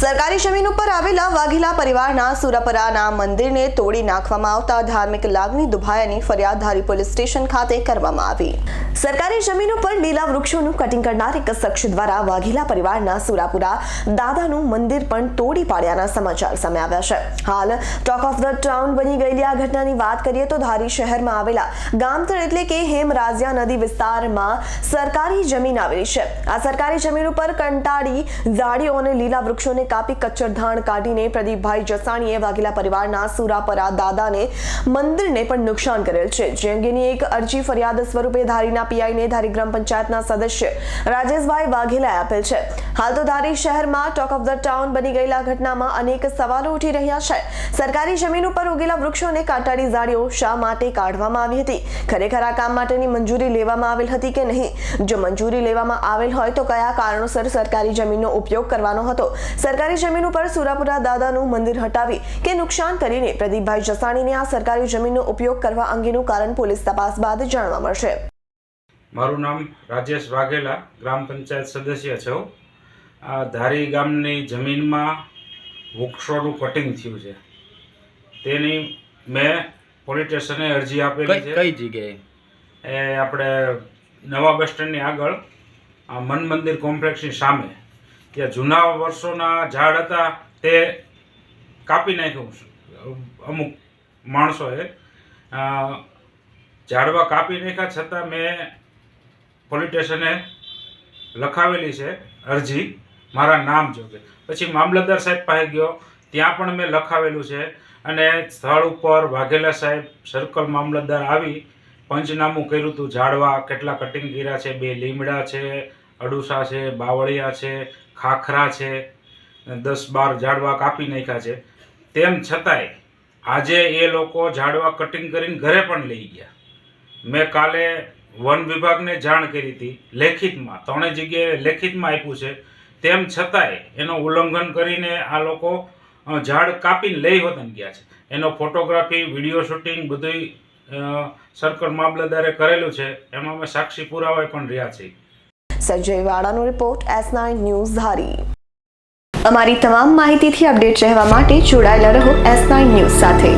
સરકારી જમીન ઉપર આવેલા વાઘેલા પરિવારના સુરપરાના મંદિરને તોડી નાખવામાં આવતા ધાર્મિક લાગણી દુભાયાની ફરિયાદ ધારી પોલીસ સ્ટેશન ખાતે કરવામાં આવી. સરકારી જમીન ઉપર લીલા વૃક્ષોનું કટિંગ કરનાર એક શખ્સ દ્વારા વાઘેલા પરિવારના સુરાપુરા દાદાનું મંદિર પણ તોડી પાડ્યાના સમાચાર સામે આવ્યા છે. હાલ ટોક ઓફ ધ ટાઉન બની ગયેલી આ ઘટનાની વાત કરીએ તો ધારી શહેરમાં આવેલા ગામતળ એટલે કે હેમરાજિયા નદી વિસ્તારમાં સરકારી જમીન આવેલી છે. આ સરકારી જમીન ઉપર કંટાળી ઝાડીઓ અને લીલા વૃક્ષોને કાપી કચ્છરધાણ કાઢીને પ્રદીપભાઈ જસાણીએ વાઘેલા પરિવારના સુરાપરા દાદાને મંદિરને પણ નુકસાન કરેલ છે. જે અંગેની એક અરજી ફરિયાદ સ્વરૂપે ધારીના પીઆઈને ધારી ગ્રામ પંચાયતના સદસ્ય રાજેશભાઈ વાઘેલાએ આપેલ છે. હાલ તો ધારી શહેરમાં ટોક ઓફ ધ ટાઉન બની ગયેલા ઘટનામાં અનેક સવાલો ઉઠી રહ્યા છે. સરકારી જમીન ઉપર ઉગેલા વૃક્ષોને કાંટાળી ઝાડીઓ શા માટે કાઢવામાં આવી હતી? ખરેખર આ કામ માટેની મંજૂરી લેવામાં આવેલ હતી કે નહીં? જો મંજૂરી લેવામાં આવેલ હોય તો કયા કારણોસર સરકારી જમીનનો ઉપયોગ કરવાનો હતો? સરકારી જમીન ઉપર સુરાપુરા દાદાનું મંદિર હટાવી કે નુકસાન કરીને પ્રદીપભાઈ જસાણીને આ સરકારી જમીનનો ઉપયોગ કરવા અંગેનું કારણ પોલીસ તપાસ બાદ જાણવા મળશે. મારું નામ રાજેશ વાઘેલા ગ્રામ પંચાયત સદસ્ય છું આ ધારી ગામની જમીનમાં વૃક્ષોનું કટિંગ થયું છે. તેની મેં પોલીસ સ્ટેશને અરજી આપેલી કઈ છે. કઈ જગ્યાએ? એ આપણે નવા બસ સ્ટેન્ડની આગળ આ મન મંદિર કોમ્પ્લેક્ષની સામે. ત્યાં જૂના વર્ષોના ઝાડ હતા તે કાપી નાખ્યું અમુક માણસોએ ઝાડવા કાપી નાખ્યા છતાં મેં પોલીસ સ્ટેશને લખાવેલી છે અરજી. મારા નામ જોગે પછી મામલતદાર સાહેબ પાસે ગયો. ત્યાં પણ મેં લખાવેલું છે. અને સ્થળ ઉપર વાઘેલા સાહેબ સર્કલ મામલતદાર આવી પંચનામું કર્યું હતું ઝાડવા. કેટલા કટિંગ કર્યા છે? બે લીમડા છે, અડુસા છે, બાવળિયા છે, ખાખરા છે. દસ બાર ઝાડવા કાપી નાખ્યા છે. તેમ છતાંય આજે એ લોકો ઝાડવા કટિંગ કરીને ઘરે પણ લઈ ગયા. મેં કાલે વન વિભાગને જાણ કરી હતી. લેખિતમાં ત્રણેય જગ્યાએ લેખિતમાં આપ્યું છે. તેમ છતાંય એનું ઉલ્લંઘન કરીને આ લોકો ઝાડ કાપીને લઈ હોતન ગયા છે. એનો ફોટોગ્રાફી, વીડિયો શૂટિંગ બધુંય સર્કલ મામલતદારે કરેલું છે. એમાં અમે સાક્ષી પુરાવા પણ રહ્યા છીએ. Sanjay વાડાનો report S nine news Dhari. અમારી તમામ માહિતીથી અપડેટ રહેવા માટે જોડાયેલા રહો એસ નાઇન ન્યૂઝ સાથે.